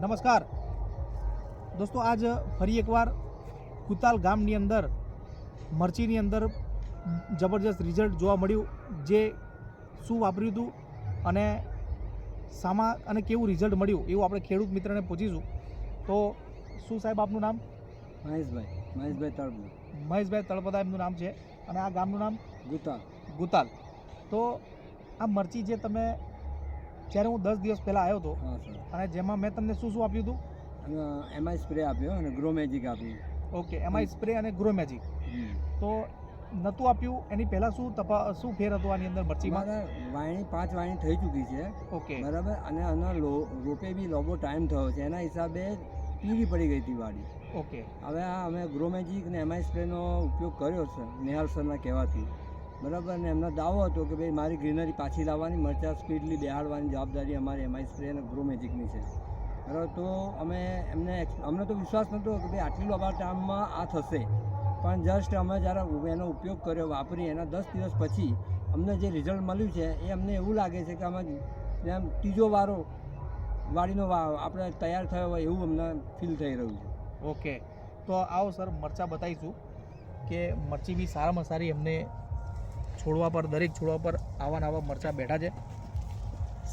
નમસ્કાર. દોસ્તો આજ ફરી એકવાર કુતાલ ગામની અંદર મરચીની અંદર જબરજસ્ત રિઝલ્ટ જોવા મળ્યું જે શું વાપર્યું હતું અને સામા અને કેવું રિઝલ્ટ મળ્યું એવું આપણે ખેડૂત મિત્રને પૂછીશું. તો શું સાહેબ આપનું નામ? મહેશભાઈ મહેશભાઈ તળપદા. મહેશભાઈ તળપદા એમનું નામ છે અને આ ગામનું નામ? ગુતાલ. ગુતાલ. તો આ મરચી જે તમે જ્યારે હું દસ દિવસ પહેલાં આવ્યો હતો અને જેમાં મેં તમને શું શું આપ્યું હતું એમાં સ્પ્રે આપ્યો અને ગ્રો મેજિક આપ્યું. ઓકે એમાં સ્પ્રે અને ગ્રો મેજિક. તો નહોતું આપ્યું એની પહેલાં શું તપા શું ફેર હતો આની અંદર મરચીમાં? મારે વાણી પાંચ વાણી થઈ ચૂકી છે. ઓકે. બરાબર? અને આના લો રોપે બી લોબો ટાઈમ થયો છે. એના હિસાબે પીળી પડી ગઈ હતી વાડી. ઓકે. હવે આ અમે ગ્રો મેજિક અને એમઆઈ સ્પ્રેનો ઉપયોગ કર્યો છે નિહાલ સરના કહેવાથી. બરાબર અને એમનો દાવો હતો કે ભાઈ મારી ગ્રીનરી પાછી લાવવાની, મરચાં સ્પીડલી બેહાડવાની જવાબદારી અમારી એમઆઈ સ્પ્રે અને ગ્રો મેજિકની છે. બરાબર, તો અમે એમને અમને તો વિશ્વાસ નહોતો કે ભાઈ આટલી લાંબા ટાઈમમાં આ થશે. પણ જસ્ટ અમે જ્યારે એનો ઉપયોગ કર્યો, વાપરી, એના દસ દિવસ પછી અમને જે રિઝલ્ટ મળ્યું છે, એ અમને એવું લાગે છે કે અમે જેમ ત્રીજો વારો વાડીનો આપણે તૈયાર થયો હોય એવું અમને ફીલ થઈ રહ્યું છે. ઓકે, તો આવો સર, મરચાં બતાવીશું કે મરચી બી સારામાં સારી એમને છોડવા પર દરેક છોડવા પર આવા નવા આવા મરચાં બેઠા છે.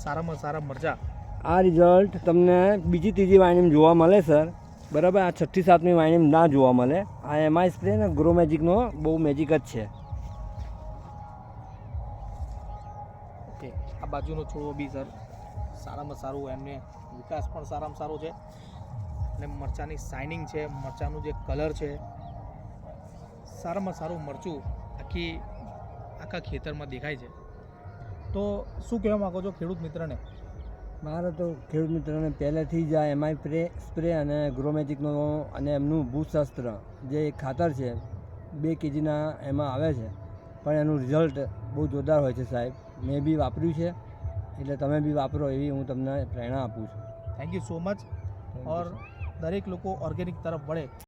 સારામાં સારા મરચાં. આ રિઝલ્ટ તમને બીજી ત્રીજી વાયણીમાં જોવા મળે સર બરાબર? આ છઠ્ઠી સાતમી વાયણીમાં ના જોવા મળે. આ એમઆઈ સ્પ્રે ને ગ્રો મેજિકનો બહુ મેજિક જ છે. ઓકે આ બાજુનો છોડવો બી સર સારામાં સારું એમને વિકાસ પણ સારામાં સારો છે. અને મરચાંની શાઇનિંગ છે મરચાંનું જે કલર છે. સારામાં સારું મરચું આખી આખા ખેતરમાં દેખાય છે. તો શું કહેવા માગો છો ખેડૂત મિત્રને? મારે તો ખેડૂત મિત્રોને પહેલેથી જ આ એમઆઈ સ્પ્રે સ્પ્રે અને ગ્રોમેટિકનો અને એમનું ભૂશાસ્ત્ર જે ખાતર છે બે કેજીના એમાં આવે છે. પણ એનું રિઝલ્ટ બહુ જોરદાર હોય છે સાહેબ. મેં બી વાપર્યું છે. એટલે તમે બી વાપરો એવી હું તમને પ્રેરણા આપું છું. થેન્ક યુ સો મચ ઓર દરેક લોકો ઓર્ગેનિક તરફ વળે.